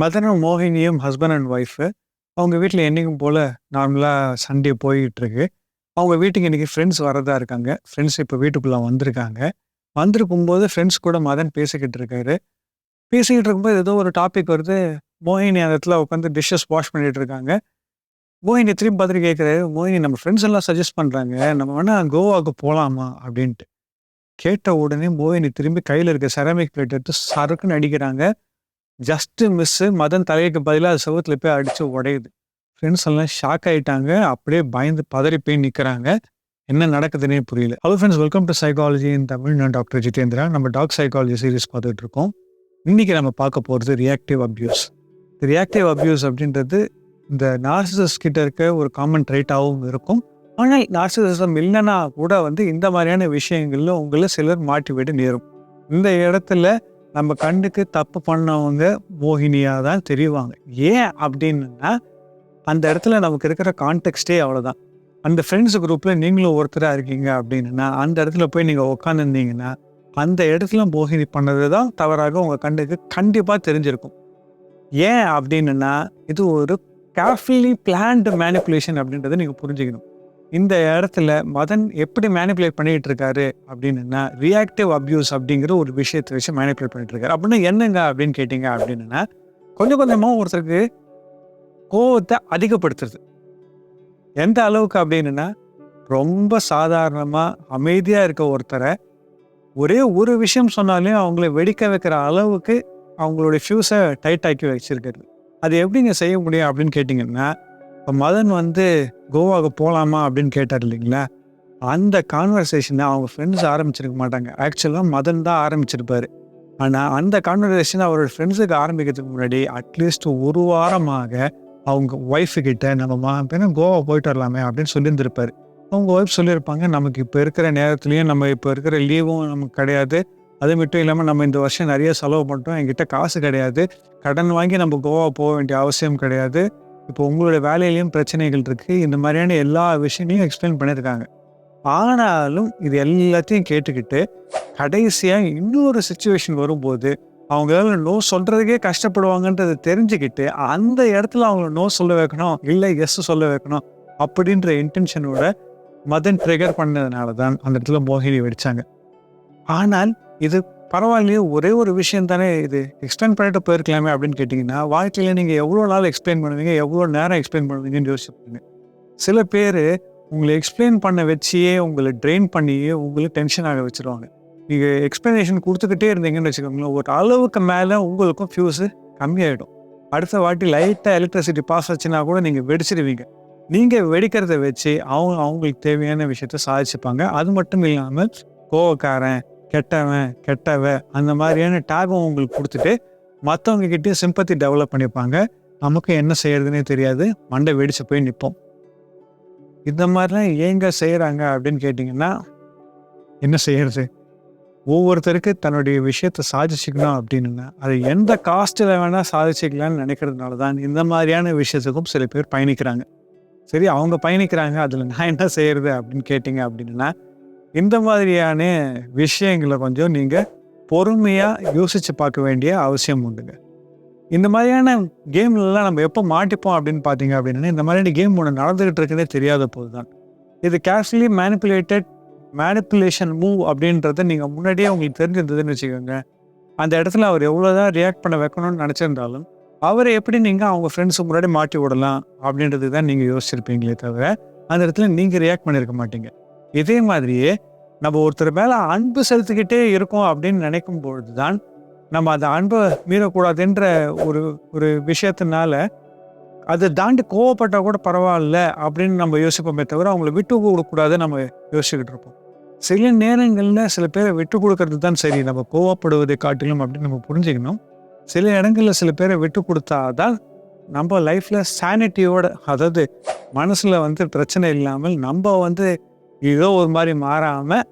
மதனும் மோகினியும் husband and wife அவங்க வீட்டில் என்னைக்கும் போல் நார்மலாக சண்டே போய்கிட்டுருக்கு அவங்க வீட்டுக்கு இன்னைக்கு ஃப்ரெண்ட்ஸ் வரதா இருக்காங்க. ஃப்ரெண்ட்ஸ் இப்போ வீட்டுக்குள்ளே வந்திருக்காங்க. வந்திருக்கும்போது ஃப்ரெண்ட்ஸ் கூட மதன் பேசிக்கிட்டு இருக்காரு. பேசிக்கிட்டு இருக்கும்போது ஏதோ ஒரு டாபிக் வருது. மோகினி அந்த இடத்துல உட்காந்து டிஷ்ஷஸ் வாஷ் பண்ணிகிட்டு இருக்காங்க. மோகினி திரும்பி பார்த்துட்டு கேட்குறாரு மோகினி நம்ம ஃப்ரெண்ட்ஸ் எல்லாம் சஜஸ்ட் பண்ணுறாங்க நம்ம வேணால் கோவாவுக்கு போகலாமா அப்படின்ட்டு. கேட்ட உடனே மோகினி திரும்பி கையில் இருக்க செராமிக் பிளேட் எடுத்து சறுக்குன்னு அடிக்கிறாங்க. ஜஸ்ட்டு மிஸ்ஸு மதன் தலைக்கு பதிலாக அது செவத்தில் போய் அடித்து உடையுது. ஃப்ரெண்ட்ஸ் எல்லாம் ஷாக் ஆயிட்டாங்க. அப்படியே பயந்து பதறி போய் நிற்கிறாங்க என்ன நடக்குதுன்னே புரியல. Hello friends welcome to psychology in Tamil நான் டாக்டர் ஜிதேந்திரா நம்ம டாக் சைக்காலஜி சீரிஸ் பார்த்துட்டு இருக்கோம். இன்னைக்கு நம்ம பார்க்க போகிறது ரியாக்டிவ் அப்யூஸ் ரியாக்டிவ் அப்யூஸ் அப்படின்றது இந்த நார்சிசஸ் கிட்ட இருக்க ஒரு காமன் ட்ரைட்டாகவும் இருக்கும். ஆனால் நார்சிசம் இல்லைன்னா கூட வந்து இந்த மாதிரியான விஷயங்களில் உங்களை சிலர் மாட்டி விட நேரும். இந்த இடத்துல நம்ம கண்ணுக்கு தப்பு பண்ணவங்க மோகினியாக தான் தெரிவாங்க. ஏன் அப்படின்னா அந்த இடத்துல நமக்கு இருக்கிற கான்டெக்ஸ்டே அவ்வளோதான் அந்த ஃப்ரெண்ட்ஸ் குரூப்பில் நீங்களும் ஒருத்தராக இருக்கீங்க அப்படின்னா அந்த இடத்துல போய் நீங்கள் உட்காந்துருந்தீங்கன்னா அந்த இடத்துல மோகினி பண்ணது தான் தவறாக உங்கள் கண்ணுக்கு கண்டிப்பாக தெரிஞ்சிருக்கும். ஏன் அப்படின்னா இது ஒரு கேர்ஃபுல்லி பிளான்டு மேனிப்புலேஷன் அப்படின்றத நீங்கள் புரிஞ்சுக்கணும். இந்த இடத்துல மதன் எப்படி மேனிப்புலேட் பண்ணிட்டு இருக்காரு அப்படின்னா ரியாக்டிவ் அப்யூஸ் அப்படிங்கிற ஒரு விஷயத்தை வச்சு மேனிப்புலேட் பண்ணிட்டு இருக்காரு அப்படின்னா என்னங்க அப்படின்னு கேட்டிங்க அப்படின்னா கொஞ்சம் கொஞ்சமாக ஒருத்தருக்கு கோவத்தை அதிகப்படுத்துறது. எந்த அளவுக்கு அப்படின்னா ரொம்ப சாதாரணமாக அமைதியாக இருக்க ஒருத்தரை ஒரே ஒரு விஷயம் சொன்னாலே அவங்கள வெடிக்க வைக்கிற அளவுக்கு அவங்களுடைய ஃபியூஸை டைட் ஆக்கி வச்சிருக்கிறது. அது எப்படிங்க செய்ய முடியும் அப்படின்னு கேட்டிங்கன்னா இப்போ மதன் வந்து கோவாவுக்கு போகலாமா அப்படின்னு கேட்டார் இல்லைங்களா? அந்த கான்வர்சேஷனை அவங்க ஃப்ரெண்ட்ஸ் ஆரம்பிச்சிருக்க மாட்டாங்க. ஆக்சுவலாக மதன் தான் ஆரம்பிச்சிருப்பாரு. ஆனால் அந்த கான்வர்சேஷன் அவரோட ஃப்ரெண்ட்ஸுக்கு ஆரம்பிக்கிறதுக்கு முன்னாடி அட்லீஸ்ட் ஒரு வாரமாக அவங்க ஒய்ஃபு கிட்ட நம்ம மா பேர் கோவா போயிட்டு வரலாமே அப்படின்னு சொல்லியிருந்திருப்பார். அவங்க ஒய்ஃப் சொல்லியிருப்பாங்க நமக்கு இப்போ இருக்கிற நேரத்துலையும் நம்ம இப்போ இருக்கிற லீவும் நமக்கு கிடையாது. அது மட்டும் இல்லாமல் நம்ம இந்த வருஷம் நிறைய செலவு பண்ணிட்டோம் என்கிட்ட காசு கிடையாது. கடன் வாங்கி நம்ம கோவா போக வேண்டிய அவசியம் கிடையாது. இப்போ உங்களோட வேலையிலையும் பிரச்சனைகள் இருக்குது இந்த மாதிரியான எல்லா விஷயங்களையும் எக்ஸ்பிளைன் பண்ணியிருக்காங்க ஆனாலும் இது எல்லாத்தையும் கேட்டுக்கிட்டு கடைசியாக இன்னொரு சுச்சுவேஷன் வரும்போது அவங்க நோ சொல்கிறதுக்கே கஷ்டப்படுவாங்கன்றதை தெரிஞ்சுக்கிட்டு அந்த இடத்துல அவங்கள நோ சொல்ல வைக்கணும் இல்லை எஸ் சொல்ல வைக்கணும் அப்படின்ற இன்டென்ஷனோட மதன் ட்ரிகர் பண்ணதுனால தான் அந்த இடத்துல மோகினி வெடித்தாங்க ஆனால் இது பரவாயில்லையே ஒரே ஒரு விஷயம் தானே இது. எக்ஸ்பிளைன் பண்ணிட்டு போயிருக்கலாமே அப்படின்னு கேட்டிங்கன்னா வாழ்க்கையில் நீங்கள் எவ்வளோ நாள் எக்ஸ்பிளைன் பண்ணுவீங்க எவ்வளோ நேரம் எக்ஸ்பிளைன் பண்ணுவீங்கன்னு யோசிச்சுப்பாங்க சில பேர் உங்களை எக்ஸ்பிளைன் பண்ண வச்சியே உங்களை ட்ரெயின் பண்ணியே உங்களை டென்ஷன் ஆக வச்சுருவாங்க. நீங்கள் எக்ஸ்ப்ளனேஷன் கொடுத்துக்கிட்டே இருந்தீங்கன்னு வச்சுக்கோங்களேன் ஒரு அளவுக்கு மேலே உங்களுக்கும் ஃபியூஸு கம்மியாயிடும். அடுத்த வாட்டி லைட்டாக எலக்ட்ரிசிட்டி பாஸ் ஆச்சுன்னா கூட நீங்கள் வெடிச்சிடுவீங்க நீங்கள் வெடிக்கிறத வச்சு அவங்க அவங்களுக்கு தேவையான விஷயத்த சாதிச்சுப்பாங்க. அது மட்டும் இல்லாமல் கோவக்காரன் கெட்டவன் கெட்டவ அந்த மாதிரியான டேகும் உங்களுக்கு கொடுத்துட்டு மற்றவங்க கிட்டே சிம்பத்தி டெவலப் பண்ணிப்பாங்க. நமக்கு என்ன செய்யறதுனே தெரியாது. மண்டை வெடிச்சு போய் நிற்போம் இந்த மாதிரிலாம் ஏங்க செய்கிறாங்க அப்படின்னு கேட்டிங்கன்னா என்ன செய்யறது? ஒவ்வொருத்தருக்கு தன்னுடைய விஷயத்தை சாதிச்சுக்கணும் அப்படின்னா அது எந்த காஸ்ட்டில் வேணால் சாதிச்சுக்கலாம்னு நினைக்கிறதுனால தான் இந்த மாதிரியான விஷயத்துக்கும் சில பேர் பயணிக்கிறாங்க. சரி அவங்க பயணிக்கிறாங்க. அதில் நான் என்ன செய்யறது அப்படின்னு கேட்டிங்க அப்படின்னா இந்த மாதிரியான விஷயங்களை கொஞ்சம் நீங்கள் பொறுமையாக யோசித்து பார்க்க வேண்டிய அவசியம் உண்டுங்க. இந்த மாதிரியான கேம்லலாம் நம்ம எப்போ மாட்டிப்போம் அப்படின்னு பார்த்தீங்க அப்படின்னா இந்த மாதிரியான கேம் ஒன்று நடந்துகிட்டு இருக்குன்னே தெரியாத போது தான் இது கேர்ஃபுல்லி மேனிப்புலேட்டட் மேனிப்புலேஷன் மூவ் அப்படின்றத நீங்கள் முன்னாடியே உங்களுக்கு தெரிஞ்சிருந்ததுன்னு வச்சுக்கோங்க. அந்த இடத்துல அவர் எவ்வளோதான் ரியாக்ட் பண்ண வைக்கணும்னு நினச்சிருந்தாலும் அவரை எப்படி நீங்கள் அவங்க ஃப்ரெண்ட்ஸுக்கு முன்னாடி மாட்டி விடலாம் அப்படின்றது தான் நீங்கள் யோசிச்சிருப்பீங்களே தவிர அந்த இடத்துல நீங்கள் ரியாக்ட் பண்ணியிருக்க மாட்டீங்க. இதே மாதிரியே நம்ம ஒருத்தர் மேலே அன்பு செலுத்திக்கிட்டே இருக்கோம் அப்படின்னு நினைக்கும் பொழுது தான் நம்ம அந்த அன்பை மீறக்கூடாதுன்ற ஒரு ஒரு விஷயத்தினால அதை தாண்டி கோவப்பட்டால் கூட பரவாயில்ல அப்படின்னு நம்ம யோசிப்போமே தவிர அவங்கள விட்டு கொடுக்கக்கூடாது நம்ம யோசிச்சுக்கிட்டு இருப்போம். சில நேரங்களில் சில பேரை விட்டு கொடுக்கறது தான் சரி. நம்ம கோவப்படுவதை காட்டிலும் அப்படின்னு நம்ம புரிஞ்சுக்கணும். சில இடங்களில் சில பேரை விட்டு கொடுத்தாதான் நம்ம லைஃப்பில் சானிட்டியோட அதாவது மனசில் வந்து பிரச்சனை இல்லாமல் நம்ம வந்து ஏதோ ஒரு மாதிரி மாறாமல்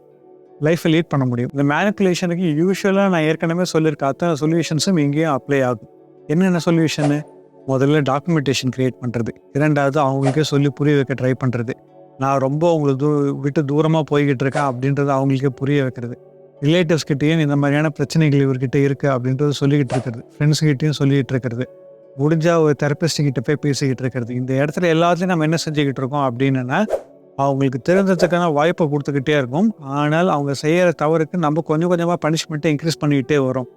லைஃப்பை லீட் பண்ண முடியும். இந்த மேனிப்புலேஷனுக்கு யூஸ்வலாக நான் ஏற்கனவே சொல்லியிருக்க அத்தனை சொல்யூஷன்ஸும் இங்கேயும் அப்ளை ஆகும். என்னென்ன சொல்யூஷனு முதல்ல டாக்குமெண்டேஷன் க்ரியேட் பண்ணுறது இரண்டாவது அவங்களுக்கே சொல்லி புரிய வைக்க ட்ரை பண்ணுறது நான் ரொம்ப அவங்களை தூ விட்டு தூரமாக போய்கிட்டு இருக்கேன் அப்படின்றது அவங்களுக்கே புரிய வைக்கிறது. ரிலேட்டிவ்ஸ்கிட்டையும் இந்த மாதிரியான பிரச்சனைகள் இவர்கிட்ட இருக்குது அப்படின்றது சொல்லிக்கிட்டு இருக்கிறது. ஃப்ரெண்ட்ஸ்கிட்டையும் சொல்லிக்கிட்டு சொல்லிகிட்டு இருக்கிறது. முடிஞ்சால் ஒரு தெரப்பிஸ்ட் போய் பேசிக்கிட்டு இருக்கிறது. இந்த இடத்துல எல்லாத்துலையும் நம்ம என்ன செஞ்சுக்கிட்டு இருக்கோம் அப்படின்னா அவங்களுக்கு தெரிஞ்சதுக்கான வாய்ப்பை கொடுத்துக்கிட்டே இருக்கும். ஆனால் அவங்க செய்கிற தவறுக்கு நம்ம கொஞ்சம் கொஞ்சமாக பனிஷ்மெண்ட்டை இன்க்ரீஸ் பண்ணிக்கிட்டே வரோம்.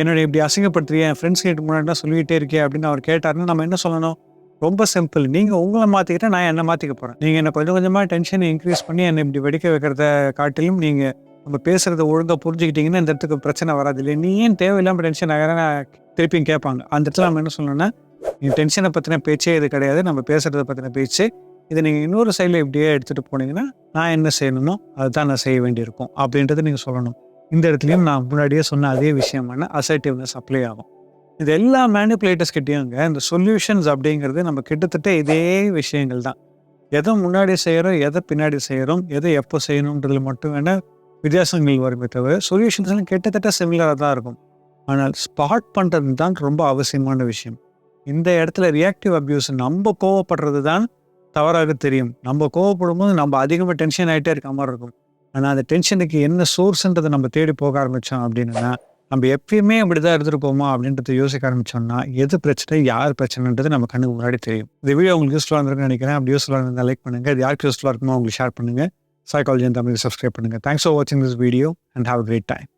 என்னோட இப்படி அசிங்கப்படுத்துறிய என் ஃப்ரெண்ட்ஸ் கிட்ட முன்னாடி சொல்லிக்கிட்டே இருக்கே அப்படின்னு அவர் கேட்டாருன்னா நம்ம என்ன சொல்லணும்? ரொம்ப சிம்பிள் நீங்கள் உங்களை மாற்றிக்கிட்டா நான் என்ன மாற்றிக்க போகிறேன் நீங்கள் என்னை கொஞ்சம் கொஞ்சமாக டென்ஷனை இன்க்ரீஸ் பண்ணி என்னை இப்படி வெடிக்க வைக்கிறத காட்டிலும் நீங்கள் நம்ம பேசுகிறத ஒழுங்காக புரிஞ்சுக்கிட்டிங்கன்னா இந்த இடத்துக்கு பிரச்சனை வராது இல்லை நீ ஏன் தேவையில்லாமல் டென்ஷன் ஆகிறேன்னு திருப்பியும் கேட்பாங்க. அந்த இடத்துல நம்ம என்ன சொல்லணும்னா நீங்கள் டென்ஷனை பற்றின பேச்சே இது கிடையாது. நம்ம பேசுகிறத பற்றின பேச்சு இதை நீங்கள் இன்னொரு சைடில் இப்படியே எடுத்துகிட்டு போனீங்கன்னா நான் என்ன செய்யணுமோ அதுதான் நான் செய்ய வேண்டியிருக்கும். அப்படின்றத நீங்கள் சொல்லணும். இந்த இடத்துலையும் நான் முன்னாடியே சொன்ன அதே விஷயமான அசர்ட்டிவ்னஸ் அப்ளை ஆகும். இது எல்லா மேனிப்புலேட்டர்ஸ் கிட்டேயுங்க இந்த சொல்யூஷன்ஸ் அப்படிங்கிறது நம்ம கிட்டத்தட்ட இதே விஷயங்கள் தான். எதை முன்னாடி செய்கிறோம் எதை பின்னாடி செய்கிறோம் எதை எப்போ செய்யணுன்றதுல மட்டும் வேணால் வித்தியாசங்கள் வருமே தவிர சொல்யூஷன்ஸ்லாம் கிட்டத்தட்ட சிமிலராக தான் இருக்கும். ஆனால் ஸ்பாட் பண்ணுறது தான் ரொம்ப அவசியமான விஷயம். இந்த இடத்துல ரியாக்டிவ் அப்யூஸ் நம்ம கோவப்படுறது தான் தவறாக தெரியும். நம்ம கோவப்படும் போது நம்ம அதிகமாக டென்ஷன் ஆகிட்டே இருக்க மாதிரி இருக்கும். ஆனால் அந்த டென்ஷனுக்கு என்ன சோர்ஸ்ன்றதை நம்ம தேடி போக ஆரம்பித்தோம் அப்படின்னா நம்ம எப்பயுமே அப்படி தான் இருந்திருப்போமா அப்படின்றத யோசிக்க ஆரம்பிச்சோம்னா எது பிரச்சனை யார் பிரச்சனைன்றது நம்ம கண்ணுக்கு முன்னாடி தெரியும். இந்த வீடியோ உங்களுக்கு யூஸ்ஃபுல்லாக இருந்திருக்குன்னு நினைக்கிறேன். அப்படி யூஸ்ஃபுல்லாக இருந்தால் லைக் பண்ணுங்கள் அது யாருக்கு யூஸ்ஃபுல்லாக இருக்குமோ உங்களுக்கு ஷேர் பண்ணுங்கள் சைக்காலஜி தமிழ் சப்ஸ்கிரைப் பண்ணுங்கள் தேங்க்ஸ் ஃபார் வாட்சிங் this video and have great time